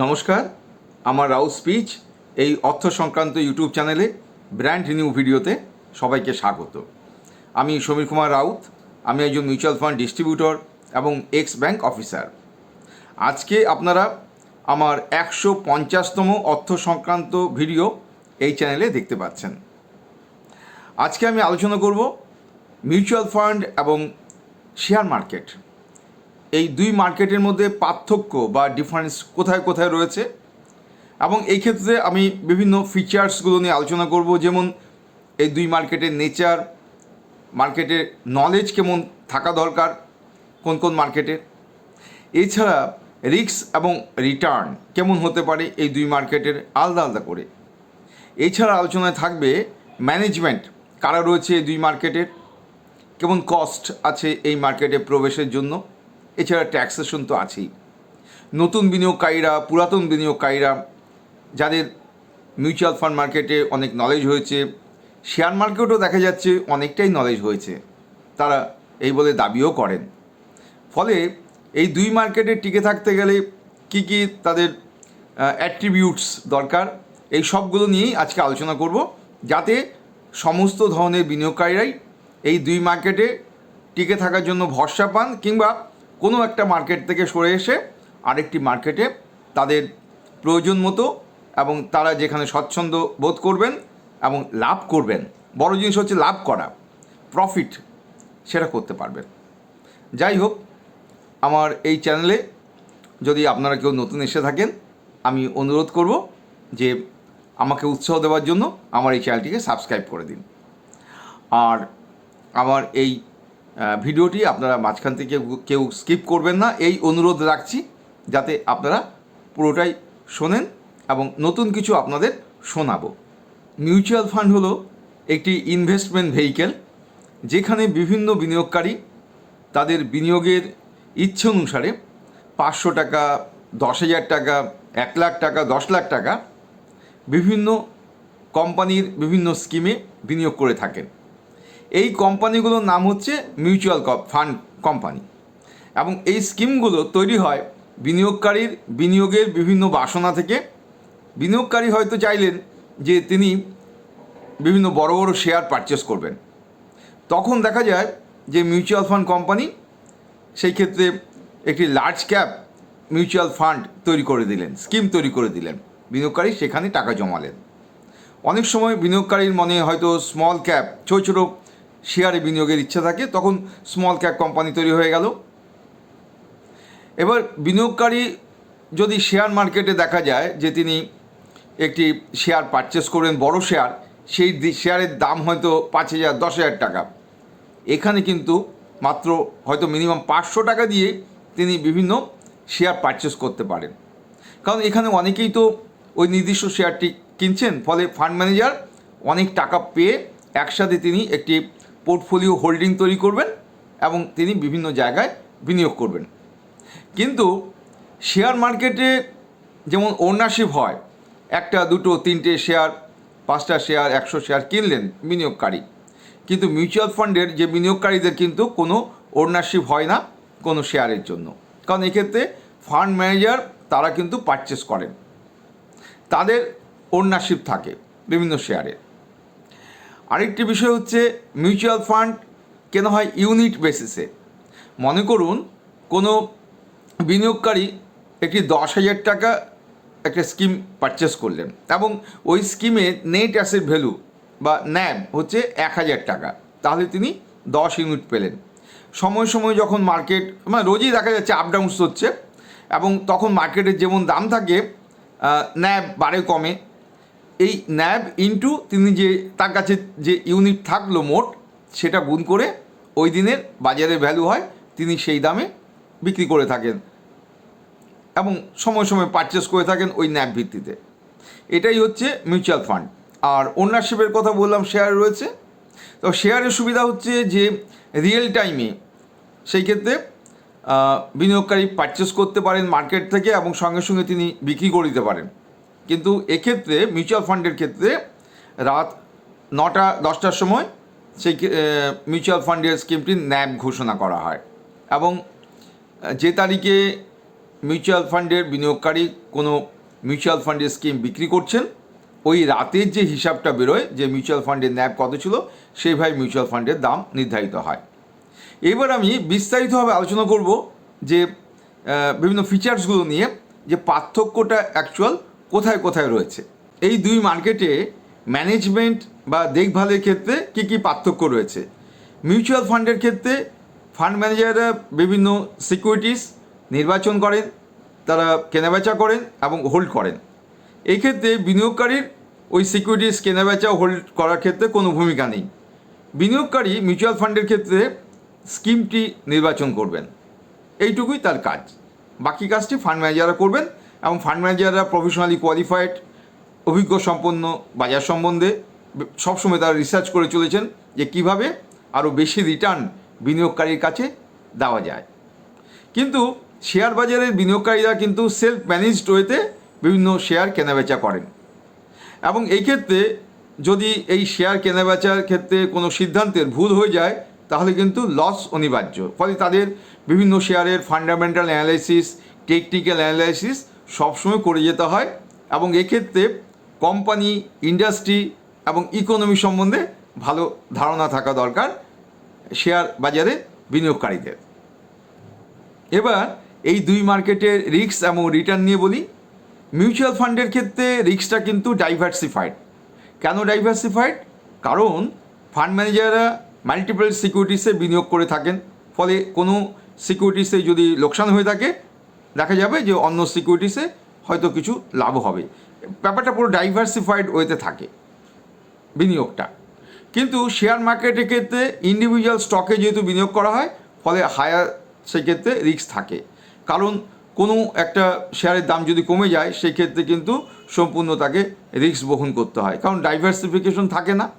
নমস্কার, আমার রাউ স্পিচ, এই অর্থ সংক্রান্ত ইউটিউব চ্যানেলে ব্র্যান্ড নিউ ভিডিওতে সবাইকে স্বাগত। আমি সমীর কুমার রাউত, আমি একজন মিউচুয়াল ফান্ড ডিস্ট্রিবিউটর এবং এক্স ব্যাংক অফিসার। আজকে আপনারা আমার একশো পঞ্চাশতম অর্থ সংক্রান্ত ভিডিও এই চ্যানেলে দেখতে পাচ্ছেন। আজকে আমি আলোচনা করব মিউচুয়াল ফান্ড এবং শেয়ার মার্কেট। এই দুই মার্কেটের মধ্যে পার্থক্য বা ডিফারেন্স কোথায় কোথায় রয়েছে? এবং এই ক্ষেত্রে আমি বিভিন্ন ফিচার্সগুলো নিয়ে আলোচনা করব, যেমন এই দুই মার্কেটের নেচার মার্কেটের নলেজ কেমন থাকা দরকার, কোন কোন মার্কেটের এছাড়া রিস্ক এবং রিটার্ন কেমন হতে পারে এই দুই মার্কেটের আলাদা আলাদা করে। এছাড়া আলোচনায় থাকবে ম্যানেজমেন্ট কারা রয়েছে এই দুই মার্কেটের, কেমন কস্ট আছে এই মার্কেটে প্রবেশের জন্য। এছাড়া ট্যাক্সেশন তো আছেই। নতুন বিনিয়োগকারীরা, পুরাতন বিনিয়োগকারীরা, যাদের মিউচুয়াল ফান্ড মার্কেটে অনেক নলেজ হয়েছে শেয়ার মার্কেটও দেখা যাচ্ছে অনেকটাই নলেজ হয়েছে। তারা এই বলে দাবিও করেন। ফলে এই দুই মার্কেটে টিকে থাকতে গেলে কি কি তাদের অ্যাট্রিবিউটস দরকার, এই সবগুলো নিয়েই আজকে আলোচনা করব, যাতে সমস্ত ধরনের বিনিয়োগকারীরাই এই দুই মার্কেটে টিকে থাকার জন্য ভরসা পান কিংবা কোনো একটা মার্কেট থেকে সরে এসে আরেকটি মার্কেটে তাদের প্রয়োজন মতো এবং তারা যেখানে স্বচ্ছন্দ বোধ করবেন এবং লাভ করবেন। বড় জিনিস হচ্ছে লাভ করা প্রফিট সেটা করতে পারবেন। যাই হোক, আমার এই চ্যানেলে যদি আপনারা কেউ নতুন এসে থাকেন, আমি অনুরোধ করব যে আমাকে উৎসাহ দেওয়ার জন্য আমার এই চ্যানেলটিকে সাবস্ক্রাইব করে দিন। আর আমার এই ভিডিওটি আপনারা মাঝখান থেকে কেউ স্কিপ করবেন না। এই অনুরোধ রাখছি যাতে আপনারা পুরোটাই শোনেন এবং নতুন কিছু আপনাদের শোনাবো। মিউচুয়াল ফান্ড হলো একটি ইনভেস্টমেন্ট ভেহিকেল যেখানে বিভিন্ন বিনিয়োগকারী তাদের বিনিয়োগের ইচ্ছে অনুসারে পাঁচশো টাকা, দশ হাজার টাকা, এক লাখ টাকা, দশ লাখ টাকা বিভিন্ন কোম্পানির বিভিন্ন স্কিমে বিনিয়োগ করে থাকেন। এই কোম্পানিগুলোর নাম হচ্ছে মিউচুয়াল ফান্ড কোম্পানি। এবং এই স্কিমগুলো তৈরি হয় বিনিয়োগকারীর বিনিয়োগের বিভিন্ন বাসনা থেকে। বিনিয়োগকারী হয়তো চাইলেন যে তিনি বিভিন্ন বড় বড় শেয়ার পারচেস করবেন। তখন দেখা যায় যে মিউচুয়াল ফান্ড কোম্পানি সেই ক্ষেত্রে একটি লার্জ ক্যাপ মিউচুয়াল ফান্ড তৈরি করে দিলেন, স্কিম তৈরি করে দিলেন। বিনিয়োগকারী সেখানে টাকা জমালেন। অনেক সময় বিনিয়োগকারীর মনে হয়তো স্মল ক্যাপ ছোটো ছোটো শেয়ারে বিনিয়োগের ইচ্ছা থাকে, তখন স্মল ক্যাপ কোম্পানি তৈরি হয়ে গেল। এবার বিনিয়োগকারী যদি শেয়ার মার্কেটে দেখা যায় যে তিনি একটি শেয়ার পারচেস করবেন বড় শেয়ার সেই শেয়ারের দাম হয়তো পাঁচ হাজার, দশ হাজার টাকা। এখানে কিন্তু মাত্র হয়তো মিনিমাম পাঁচশো টাকা দিয়ে তিনি বিভিন্ন শেয়ার পারচেস করতে পারেন। কারণ এখানে অনেকেই তো ওই নির্দিষ্ট শেয়ারটি কিনছেন, ফলে ফান্ড ম্যানেজার অনেক টাকা পেয়ে একসাথে তিনি একটি পোর্টফোলিও হোল্ডিং তৈরি করবেন এবং তিনি বিভিন্ন জায়গায় বিনিয়োগ করবেন। কিন্তু শেয়ার মার্কেটে যেমন ওনারশিপ হয়, একটা, দুটো, তিনটে শেয়ার, পাঁচটা শেয়ার, একশো শেয়ার কিনলেন বিনিয়োগকারী। কিন্তু মিউচুয়াল ফান্ডের যে বিনিয়োগকারীদের কিন্তু কোনো ওনারশিপ হয় না কোনো শেয়ারের জন্য। কারণ এক্ষেত্রে ফান্ড ম্যানেজার তারা কিন্তু পারচেস করেন। তাদের ওনারশিপ থাকে বিভিন্ন শেয়ারের আরেকটি বিষয় হচ্ছে মিউচুয়াল ফান্ড কেন হয় ইউনিট বেসিসে মনে করুন, কোনো বিনিয়োগকারী একটি দশ হাজার টাকা একটা স্কিম পারচেস করলেন এবং ওই স্কিমে নেট অ্যাসেট ভ্যালু বা ন্যাব হচ্ছে এক হাজার টাকা। তাহলে তিনি দশ ইউনিট পেলেন। সময় সময় যখন মার্কেট মানে রোজই দেখা যাচ্ছে আপ ডাউনস হচ্ছে এবং তখন মার্কেটের যেমন দাম থাকে ন্যাব বাড়ে, কমে এই ন্যাব ইন্টু তিনি যে, তার কাছে যে ইউনিট থাকল মোট, সেটা গুণ করে ওই দিনের বাজারে ভ্যালু হয়, তিনি সেই দামে বিক্রি করে থাকেন। এবং সময় সময় পারচেস করে থাকেন ওই ন্যাব ভিত্তিতে। এটাই হচ্ছে মিউচুয়াল ফান্ড আর ওনারশিপের কথা বললাম শেয়ার রয়েছে। তো শেয়ারের সুবিধা হচ্ছে যে রিয়েল টাইমে সেই ক্ষেত্রে বিনিয়োগকারী পারচেস করতে পারেন মার্কেট থেকে এবং সঙ্গে সঙ্গে তিনি বিক্রি করে দিতে পারেন। কিন্তু এক্ষেত্রে মিউচুয়াল ফান্ডের ক্ষেত্রে রাত নটা, দশটার সময় সেই মিউচুয়াল ফান্ডের স্কিমটি ন্যাব ঘোষণা করা হয়। এবং যে তারিখে মিউচুয়াল ফান্ডের বিনিয়োগকারী কোনো মিউচুয়াল ফান্ডের স্কিম বিক্রি করছেন, ওই রাতের যে হিসাবটা বেরোয় যে মিউচুয়াল ফান্ডের ন্যাব কত ছিল সেইভাবে মিউচুয়াল ফান্ডের দাম নির্ধারিত হয়। এবার আমি বিস্তারিতভাবে আলোচনা করব যে বিভিন্ন ফিচার্সগুলো নিয়ে যে পার্থক্যটা অ্যাকচুয়াল কোথায় কোথায় রয়েছে? এই দুই মার্কেটে ম্যানেজমেন্ট বা দেখভালের ক্ষেত্রে কী কী পার্থক্য রয়েছে? মিউচুয়াল ফান্ডের ক্ষেত্রে ফান্ড ম্যানেজাররা বিভিন্ন সিকিউরিটিস নির্বাচন করেন, তারা কেনাবেচা করেন এবং হোল্ড করেন। এই ক্ষেত্রে বিনিয়োগকারীর ওই সিকিউরিটিস কেনাবেচা হোল্ড করার ক্ষেত্রে কোনো ভূমিকা নেই। বিনিয়োগকারী মিউচুয়াল ফান্ডের ক্ষেত্রে স্কিমটি নির্বাচন করবেন। এইটুকুই তার কাজ। বাকি কাজটি ফান্ড ম্যানেজাররা করবেন এবং ফান্ড ম্যানেজাররা প্রফেশনালি কোয়ালিফাইড অভিজ্ঞ সম্পন্ন, বাজার সম্বন্ধে সবসময় তারা রিসার্চ করে চলেছেন যে কীভাবে আরও বেশি রিটার্ন বিনিয়োগকারীর কাছে দেওয়া যায়। কিন্তু শেয়ার বাজারের বিনিয়োগকারীরা কিন্তু সেলফ ম্যানেজড ওয়েতে বিভিন্ন শেয়ার কেনাবেচা করেন। এবং এই ক্ষেত্রে যদি এই শেয়ার কেনাবেচার ক্ষেত্রে কোনো সিদ্ধান্তের ভুল হয়ে যায়, তাহলে কিন্তু লস অনিবার্য। ফলে তাদের বিভিন্ন শেয়ারের ফান্ডামেন্টাল অ্যানালাইসিস টেকনিক্যাল অ্যানালাইসিস সবসময় করে যেতে হয় এবং এক্ষেত্রে কোম্পানি, ইন্ডাস্ট্রি এবং ইকোনমি সম্বন্ধে ভালো ধারণা থাকা দরকার শেয়ার বাজারে বিনিয়োগকারীদের। এবার এই দুই মার্কেটের রিস্ক এবং রিটার্ন নিয়ে বলি। মিউচুয়াল ফান্ডের ক্ষেত্রে রিস্কটা কিন্তু ডাইভার্সিফাইড কেন ডাইভার্সিফাইড কারণ ফান্ড ম্যানেজাররা মাল্টিপল সিকিউরিটিসে বিনিয়োগ করে থাকেন। ফলে কোনো সিকিউরিটিসে যদি লোকসান হয়ে থাকে দেখা যাবে যে অন্য সিকিউরিটিসে হয়তো কিছু লাভ হবে। ব্যাপারটা পুরো ডাইভার্সিফাইড ওয়েতে থাকে বিনিয়োগটা। কিন্তু শেয়ার মার্কেটের ক্ষেত্রে ইন্ডিভিজুয়াল স্টকে যেহেতু বিনিয়োগ করা হয়, ফলে হায়ার সেক্ষেত্রে রিস্ক থাকে। কারণ কোনো একটা শেয়ারের দাম যদি কমে যায়, সেক্ষেত্রে কিন্তু সম্পূর্ণ তাকে রিস্ক বহন করতে হয়। কারণ ডাইভার্সিফিকেশন থাকে না।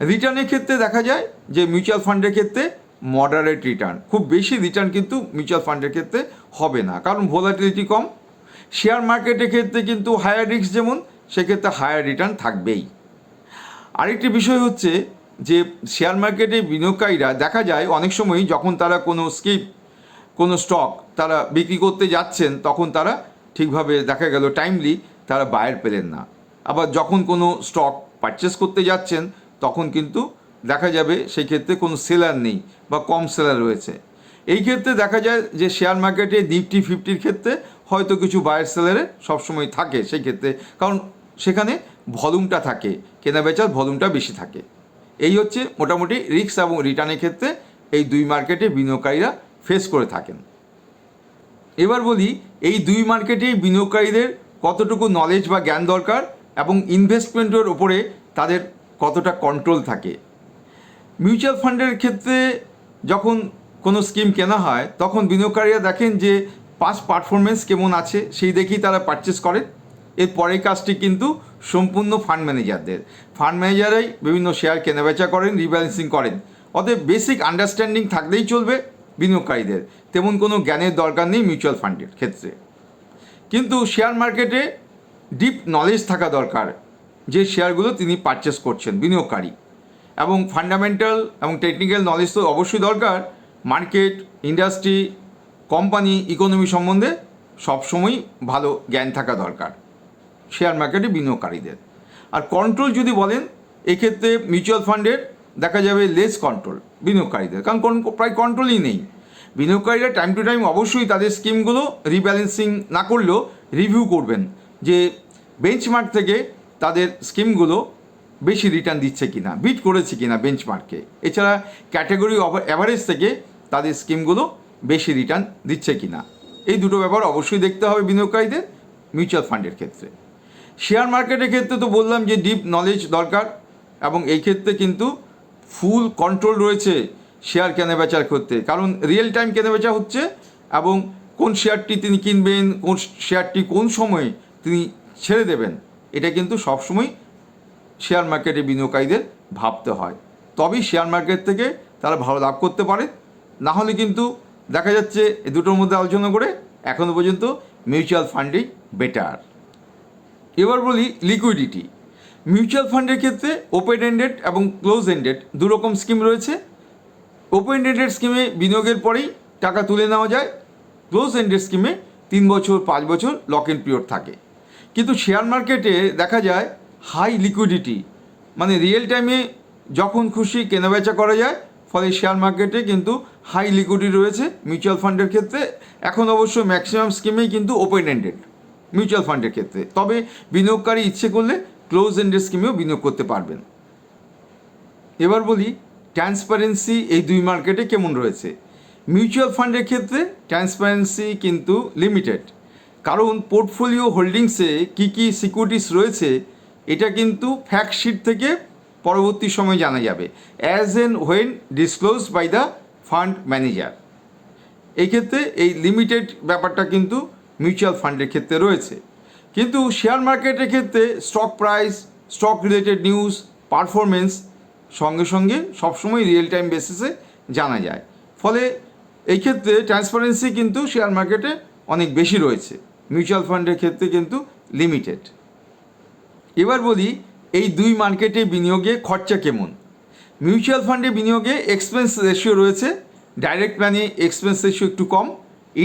রিটার্নের ক্ষেত্রে দেখা যায় যে মিউচুয়াল ফান্ডের ক্ষেত্রে মডারেট রিটার্ন খুব বেশি রিটার্ন কিন্তু মিউচুয়াল ফান্ডের ক্ষেত্রে হবে না। কারণ ভোলাটিলিটি কম। শেয়ার মার্কেটের ক্ষেত্রে কিন্তু হায়ার রিস্ক যেমন, সেক্ষেত্রে হায়ার রিটার্ন থাকবেই। আরেকটি বিষয় হচ্ছে যে শেয়ার মার্কেটে বিনিয়োগকারীরা, দেখা যায় অনেক সময় যখন তারা কোনো স্কিপ কোনো স্টক তারা বিক্রি করতে যাচ্ছেন, তখন তারা ঠিকভাবে দেখা গেল টাইমলি তারা বায়ার পেলেন না। আবার যখন কোনো স্টক পারচেস করতে যাচ্ছেন, তখন কিন্তু দেখা যাবে সেই ক্ষেত্রে কোনো সেলার নেই। বা কম সেলার রয়েছে। এই ক্ষেত্রে দেখা যায় যে শেয়ার মার্কেটে নিফটি ফিফটির ক্ষেত্রে হয়তো কিছু বায়ার সেলারে সবসময় থাকে সেই ক্ষেত্রে। কারণ সেখানে ভলিউমটা থাকে কেনাবেচার ভলিউমটা বেশি থাকে। এই হচ্ছে মোটামুটি রিস্ক এবং রিটার্নের ক্ষেত্রে এই দুই মার্কেটে বিনিয়োগকারীরা ফেস করে থাকেন। এবার বলি, এই দুই মার্কেটেই বিনিয়োগকারীদের কতটুকু নলেজ বা জ্ঞান দরকার এবং ইনভেস্টমেন্টের ওপরে তাদের কতটা কন্ট্রোল থাকে? মিউচুয়াল ফান্ডের ক্ষেত্রে যখন কোনো স্কিম কেনা হয়, তখন বিনিয়োগকারীরা দেখেন যে পাস পারফরমেন্স কেমন আছে, সেই দেখেই তারা পারচেস করেন এর পরের কাজটি কিন্তু সম্পূর্ণ ফান্ড ম্যানেজারদের ফান্ড ম্যানেজারাই বিভিন্ন শেয়ার কেনাবেচা করেন রিব্যালেন্সিং করেন। অতএব বেসিক আন্ডারস্ট্যান্ডিং থাকলেই চলবে বিনিয়োগকারীদের। তেমন কোনো জ্ঞানের দরকার নেই মিউচুয়াল ফান্ডের ক্ষেত্রে। কিন্তু শেয়ার মার্কেটে ডিপ নলেজ থাকা দরকার, যে শেয়ারগুলো তিনি পারচেস করছেন বিনিয়োগকারী। এবং ফান্ডামেন্টাল এবং টেকনিক্যাল নলেজ তো অবশ্যই দরকার। মার্কেট ইন্ডাস্ট্রি কোম্পানি ইকোনমি সম্বন্ধে সবসময় ভালো জ্ঞান থাকা দরকার। শেয়ার মার্কেটে বিনিয়োগকারীদের। আর কন্ট্রোল যদি বলেন, এক্ষেত্রে মিউচুয়াল ফান্ডের দেখা যাবে লেস কন্ট্রোল বিনিয়োগকারীদের। কারণ কোন- প্রায় কন্ট্রোলই নেই। বিনিয়োগকারীরা টাইম টু টাইম অবশ্যই তাদের স্কিমগুলো রিব্যালেন্সিং না করলেও রিভিউ করবেন। যে বেঞ্চমার্ক থেকে তাদের স্কিমগুলো বেশি রিটার্ন দিচ্ছে কিনা বিট করেছে কিনা বেঞ্চমার্কে এছাড়া ক্যাটাগরি অ্যাভারেজ থেকে তাদের স্কিমগুলো বেশি রিটার্ন দিচ্ছে কিনা। এই দুটো ব্যাপার অবশ্যই দেখতে হবে বিনিয়োগকারীদের মিউচুয়াল ফান্ডের ক্ষেত্রে। শেয়ার মার্কেটের ক্ষেত্রে তো বললাম যে ডিপ নলেজ দরকার এবং এই ক্ষেত্রে কিন্তু ফুল কন্ট্রোল রয়েছে শেয়ার কেনাবেচার ক্ষেত্রে। কারণ রিয়েল টাইম কেনাবেচা হচ্ছে এবং কোন শেয়ারটি তিনি কিনবেন, কোন শেয়ারটি কোন সময়ে তিনি ছেড়ে দেবেন, এটা কিন্তু সবসময় শেয়ার মার্কেটে বিনিয়োগকারীদের ভাবতে হয়। তবেই শেয়ার মার্কেট থেকে তারা ভালো লাভ করতে পারে। না হলে কিন্তু দেখা যাচ্ছে এ দুটোর মধ্যে আলোচনা করে এখনও পর্যন্ত মিউচুয়াল ফান্ডেই বেটার এবার বলি লিকুইডিটি মিউচুয়াল ফান্ডের ক্ষেত্রে ওপেন এন্ডেড এবং ক্লোজ এন্ডেড দু রকম স্কিম রয়েছে। ওপেন এন্ডেড স্কিমে বিনিয়োগের পরেই টাকা তুলে নেওয়া যায়। ক্লোজ এন্ডেড স্কিমে তিন বছর, পাঁচ বছর লক ইন পিরিয়ড থাকে। কিন্তু শেয়ার মার্কেটে দেখা যায় হাই লিকুইডিটি। মানে রিয়েল টাইমে যখন খুশি কেনাবেচা করা যায়, ফলে শেয়ার মার্কেটে কিন্তু হাই লিকুইডিটি রয়েছে মিউচুয়াল ফান্ডের ক্ষেত্রে। এখন অবশ্য ম্যাক্সিমাম স্কিমেই কিন্তু ওপেন এন্ডেড মিউচুয়াল ফান্ডের ক্ষেত্রে। তবে বিনিয়োগকারী ইচ্ছে করলে ক্লোজ এন্ডেড স্কিমেও বিনিয়োগ করতে পারবেন। এবার বলি ট্রান্সপারেন্সি এই দুই মার্কেটে কেমন রয়েছে? মিউচুয়াল ফান্ডের ক্ষেত্রে ট্রান্সপারেন্সি কিন্তু লিমিটেড কারণ পোর্টফোলিও হোল্ডিংসে কী কী সিকিউরিটিস রয়েছে এটা কিন্তু ফ্যাক্ট শিট থেকে পরবর্তী সময় জানা যাবে। As and when disclose by the fund manager এই ক্ষেত্রে এই লিমিটেড ব্যাপারটা কিন্তু মিউচুয়াল ফান্ডের ক্ষেত্রে রয়েছে। কিন্তু শেয়ার মার্কেটের ক্ষেত্রে stock price stock related news performance সঙ্গে সঙ্গে সবসময় রিয়েল টাইম বেসিসে জানা যায়। ফলে এই ক্ষেত্রে ট্রান্সপারেন্সি কিন্তু শেয়ার মার্কেটে অনেক বেশি রয়েছে। মিউচুয়াল ফান্ডের ক্ষেত্রে কিন্তু লিমিটেড এবার বলি, এই দুই মার্কেটে বিনিয়োগে খরচা কেমন? মিউচুয়াল ফান্ডে বিনিয়োগে এক্সপেন্স রেশিও রয়েছে ডাইরেক্ট প্ল্যানে এক্সপেন্স রেশিও একটু কম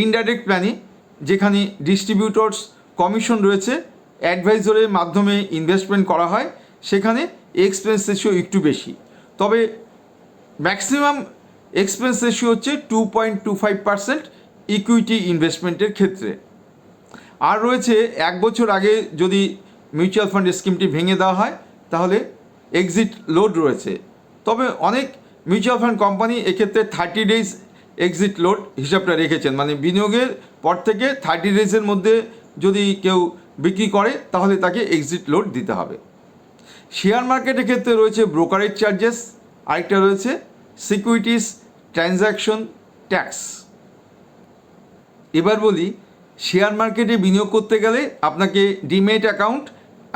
ইনডাইরেক্ট প্ল্যানে যেখানে ডিস্ট্রিবিউটরস কমিশন রয়েছে অ্যাডভাইজরের মাধ্যমে ইনভেস্টমেন্ট করা হয়, সেখানে এক্সপেন্স রেশিও একটু বেশি। তবে ম্যাক্সিমাম এক্সপেন্স রেশিও হচ্ছে two point two five percent equity ইনভেস্টমেন্টের ক্ষেত্রে। আর রয়েছে এক বছর আগে যদি মিউচুয়াল ফান্ড স্কিমটি ভেঙে দেওয়া হয়, তাহলে এক্সিট লোড রয়েছে। তবে অনেক মিউচুয়াল ফান্ড কোম্পানি এক্ষেত্রে থার্টি ডেজ এক্সিট লোড হিসাবটা রেখেছেন। মানে বিনিয়োগের পর থেকে থার্টি ডেজের মধ্যে যদি কেউ বিক্রি করে, তাহলে তাকে এক্সিট লোড দিতে হবে। শেয়ার মার্কেটের ক্ষেত্রে রয়েছে ব্রোকারেজ চার্জেস আরেকটা রয়েছে সিকিউরিটিস ট্রানজ্যাকশন ট্যাক্স এবার বলি, শেয়ার মার্কেটে বিনিয়োগ করতে গেলে আপনাকে ডিমেট অ্যাকাউন্ট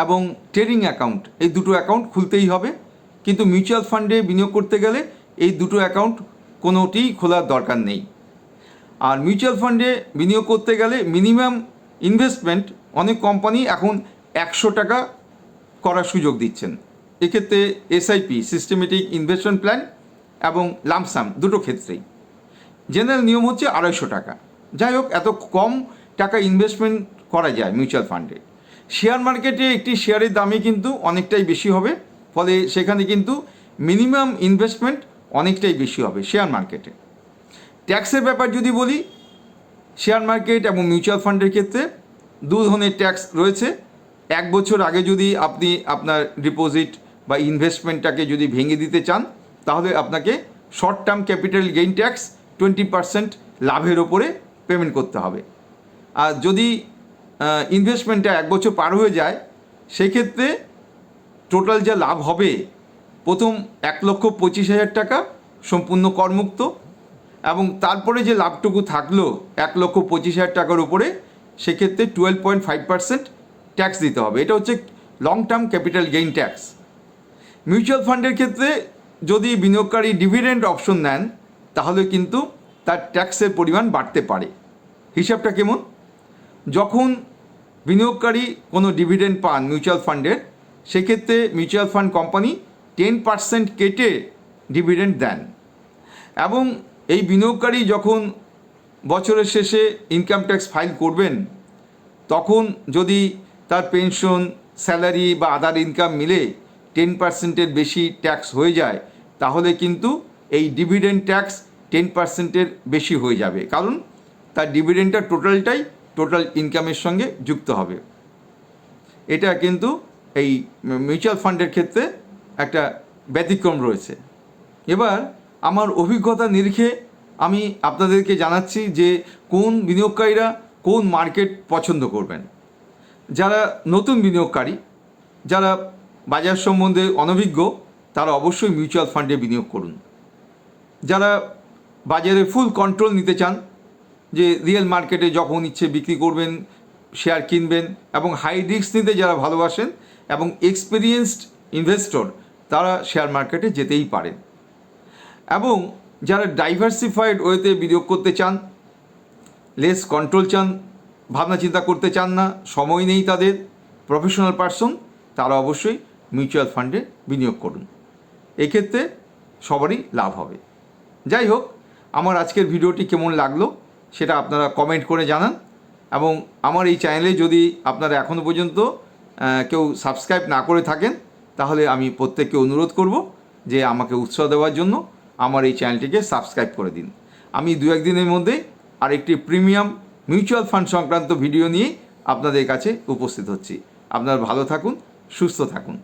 এবং ট্রেডিং অ্যাকাউন্ট, এই দুটো অ্যাকাউন্ট খুলতেই হবে। কিন্তু মিউচুয়াল ফান্ডে বিনিয়োগ করতে গেলে এই দুটো অ্যাকাউন্ট কোনোটিই খোলার দরকার নেই। আর মিউচুয়াল ফান্ডে বিনিয়োগ করতে গেলে মিনিমাম ইনভেস্টমেন্ট অনেক কোম্পানি এখন একশো টাকা করার সুযোগ দিচ্ছেন। এক্ষেত্রে এসআইপি, সিস্টেমেটিক ইনভেস্টমেন্ট প্ল্যান এবং লামসাম দুটো ক্ষেত্রেই। জেনারেল নিয়ম হচ্ছে আড়াইশো টাকা। যাই হোক, এত কম টাকা ইনভেস্টমেন্ট করা যায় মিউচুয়াল ফান্ডে। শেয়ার মার্কেটে একটি শেয়ারের দামই কিন্তু অনেকটাই বেশি হবে, ফলে সেখানে কিন্তু মিনিমাম ইনভেস্টমেন্ট অনেকটাই বেশি হবে শেয়ার মার্কেটে। ট্যাক্সের ব্যাপার যদি বলি, শেয়ার মার্কেট এবং মিউচুয়াল ফান্ডের ক্ষেত্রে দু ধরনের ট্যাক্স রয়েছে। এক বছর আগে যদি আপনি আপনার ডিপোজিট বা ইনভেস্টমেন্টটাকে যদি ভেঙে দিতে চান, তাহলে আপনাকে short term capital gain tax twenty percent লাভের ওপরে পেমেন্ট করতে হবে। আর যদি ইনভেস্টমেন্টটা এক বছর পার হয়ে যায়, সেক্ষেত্রে টোটাল যা লাভ হবে, প্রথম এক লক্ষ পঁচিশ হাজার টাকা সম্পূর্ণ করমুক্ত এবং তারপরে যে লাভটুকু থাকল এক লক্ষ পঁচিশ হাজার টাকার উপরে, সেক্ষেত্রে twelve point five percent tax দিতে হবে। এটা হচ্ছে long term capital gain tax mutual ফান্ডের ক্ষেত্রে যদি বিনিয়োগকারী ডিভিডেন্ড অপশন নেন, তাহলে কিন্তু তার ট্যাক্সের পরিমাণ বাড়তে পারে। হিসাবটা কেমন? যখন বিনিয়োগকারী কোনো ডিভিডেন্ড পান মিউচুয়াল ফান্ডের সেক্ষেত্রে mutual fund company ten percent কেটে ডিভিডেন্ড দেন। এবং এই বিনিয়োগকারী যখন বছরের শেষে ইনকাম ট্যাক্স ফাইল করবেন, তখন যদি তার পেনশন স্যালারি বা আদার ইনকাম মিলে টেন পার্সেন্টের বেশি ট্যাক্স হয়ে যায়, তাহলে কিন্তু এই ডিভিডেন্ড ট্যাক্স টেন পার্সেন্টের বেশি হয়ে যাবে। কারণ তার ডিভিডেন্ডটা টোটালটাই টোটাল ইনকামের সঙ্গে যুক্ত হবে। এটা কিন্তু এই মিউচুয়াল ফান্ডের ক্ষেত্রে একটা ব্যতিক্রম রয়েছে। এবার আমার অভিজ্ঞতা নিরিখে আমি আপনাদেরকে জানাচ্ছি যে কোন বিনিয়োগকারীরা কোন মার্কেট পছন্দ করবেন। যারা নতুন বিনিয়োগকারী, যারা বাজার সম্বন্ধে অনভিজ্ঞ, তারা অবশ্যই মিউচুয়াল ফান্ডে বিনিয়োগ করুন। যারা বাজারে ফুল কন্ট্রোল নিতে চান যে রিয়েল মার্কেটে যখন ইচ্ছে বিক্রি করবেন, শেয়ার কিনবেন এবং হাই রিস্ক নিতে যারা ভালোবাসেন এবং এক্সপিরিয়েন্সড ইনভেস্টর, তারা শেয়ার মার্কেটে যেতেই পারেন। এবং যারা ডাইভার্সিফাইড ওয়েতে বিনিয়োগ করতে চান, লেস কন্ট্রোল চান, ভাবনা চিন্তা করতে চান না, সময় নেই তাদের, প্রফেশনাল পার্সন, তারা অবশ্যই মিউচুয়াল ফান্ডে বিনিয়োগ করুন। এক্ষেত্রে সবারই লাভ হবে। যাই হোক, আমার আজকের ভিডিওটি কেমন লাগল? সেটা আপনারা কমেন্ট করে জানান। এবং আমার এই চ্যানেলে যদি আপনারা এখনও পর্যন্ত কেউ সাবস্ক্রাইব না করে থাকেন, তাহলে আমি প্রত্যেককে অনুরোধ করব যে আমাকে উৎসাহ দেওয়ার জন্য আমার এই চ্যানেলটিকে সাবস্ক্রাইব করে দিন। আমি দু একদিনের মধ্যে আরেকটি প্রিমিয়াম মিউচুয়াল ফান্ড সংক্রান্ত ভিডিও নিয়ে আপনাদের কাছে উপস্থিত হচ্ছি। আপনারা ভালো থাকুন, সুস্থ থাকুন।